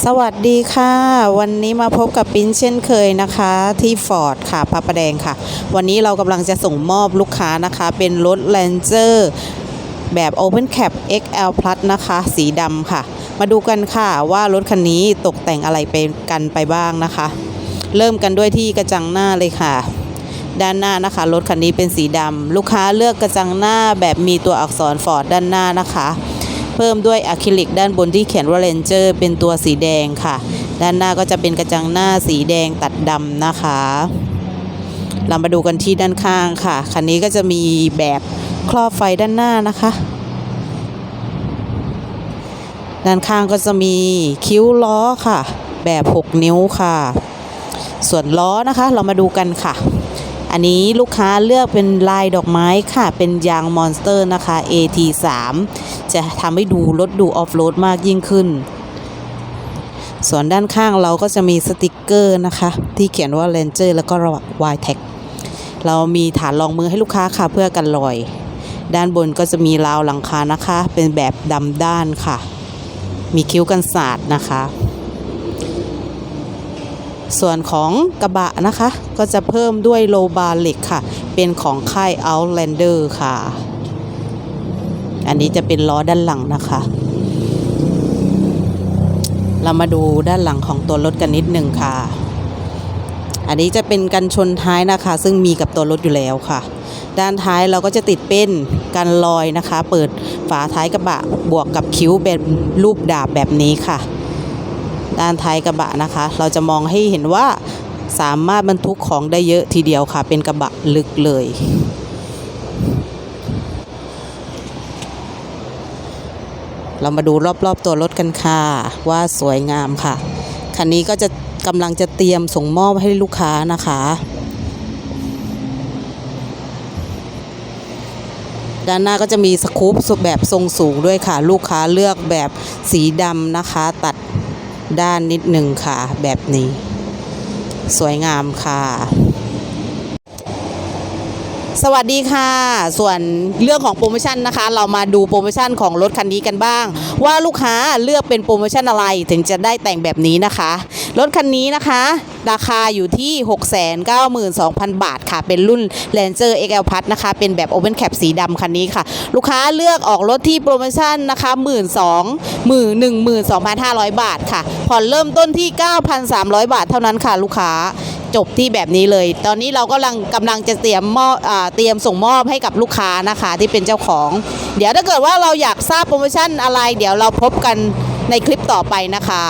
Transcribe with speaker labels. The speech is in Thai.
Speaker 1: สวัสดีค่ะ วันนี้มาพบกับปิ้นเช่นเคยนะคะ ที่ฟอร์ดค่ะพระประแดงค่ะ วันนี้เรากำลังจะส่งมอบลูกค้านะคะ เป็นรถ Ranger แบบ Open Cap XL Plus นะคะ สีดำค่ะ มาดูกันค่ะว่ารถคันนี้ตกแต่งอะไรไปกันไปบ้างนะคะ เริ่มกันด้วยที่กระจังหน้าเลยค่ะ ด้านหน้านะคะรถคันนี้เป็นสีดำลูกค้าเลือกกระจังหน้าแบบมีตัวอักษรฟอร์ดด้านหน้านะคะ เพิ่มด้วยอะคริลิกด้านบนที่เขียนว่า Ranger เป็นตัวสีแดงค่ะ ด้านหน้าก็จะเป็นกระจังหน้าสีแดงตัดดำนะคะ เรามาดูกันที่ด้านข้างค่ะ คันนี้ก็จะมีแบบครอบไฟด้านหน้านะคะ ด้านข้างก็จะมีคิ้วล้อค่ะ แบบ 6 นิ้วค่ะ ส่วนล้อนะคะ เรามาดูกันค่ะ อันนี้ลูกค้าเลือกเป็นลายดอกไม้ค่ะ เป็นยางมอนสเตอร์นะคะ AT3 จะทำให้ดูรถดูออฟโรดมากยิ่งขึ้น ส่วนด้านข้างเราก็จะมีสติกเกอร์นะคะ ที่เขียนว่า Ranger แล้วก็ y t e c เรามีฐานรองมือให้ลูกค้าค่ะเพื่อกันรอย ด้านบนก็จะมีราวหลังคานะคะ เป็นแบบดำด้านค่ะ มีคิ้วกันสาดนะคะ ส่วนของกระบะนะคะ ก็จะเพิ่มด้วยโลบาร์เหล็กค่ะ เป็นของค่าย Outlander ค่ะ อันนี้จะเป็นล้อด้านหลังนะคะ เรามาดูด้านหลังของตัวรถกันนิดหนึ่งค่ะ อันนี้จะเป็นกันชนท้ายนะคะ ซึ่งมีกับตัวรถอยู่แล้วค่ะ ด้านท้ายเราก็จะติดเป็นกันลอยนะคะ เปิดฝาท้ายกระบะบวกกับคิ้วเป็นรูปดาบแบบนี้ค่ะ ด้านท้ายกระบะนะคะ เราจะมองให้เห็นว่าสามารถบรรทุกของได้เยอะทีเดียวค่ะ เป็นกระบะลึกเลย เรามาดูรอบๆตัวรถกันค่ะ ว่าสวยงามค่ะ คันนี้ก็จะกำลังจะเตรียมส่งมอบให้ลูกค้านะคะ ด้านหน้าก็จะมีสกู๊ปแบบทรงสูงด้วยค่ะ ลูกค้าเลือกแบบสีดำนะคะ ตัด ด้านนิดหนึ่งค่ะ แบบนี้ สวยงามค่ะ สวัสดีค่ะ ส่วนเรื่องของโปรโมชั่นนะคะ เรามาดูโปรโมชั่นของรถคันนี้กันบ้าง ว่าลูกค้าเลือกเป็นโปรโมชั่นอะไรถึงจะได้แต่งแบบนี้นะคะ รถคันนี้นะคะ ราคาอยู่ที่ 692,000 บาทค่ะ เป็นรุ่น Ranger XL Plus นะคะ เป็นแบบ Open Cap สีดำคันนี้ค่ะ ลูกค้าเลือกออกรถที่โปรโมชั่นนะคะ 1 2 0 0 0 12,500 บาทค่ะ ผ่อนเริ่มต้นที่ 9,300 บาทเท่านั้นค่ะลูกค้า จบที่แบบนี้เลย ตอนนี้เรากำลังกำลังจะเตรียมมอบเตรียมส่งมอบให้กับลูกค้านะคะที่เป็นเจ้าของ เดี๋ยวถ้าเกิดว่าเราอยากทราบโปรโมชั่นอะไร เดี๋ยวเราพบกันในคลิปต่อไปนะคะ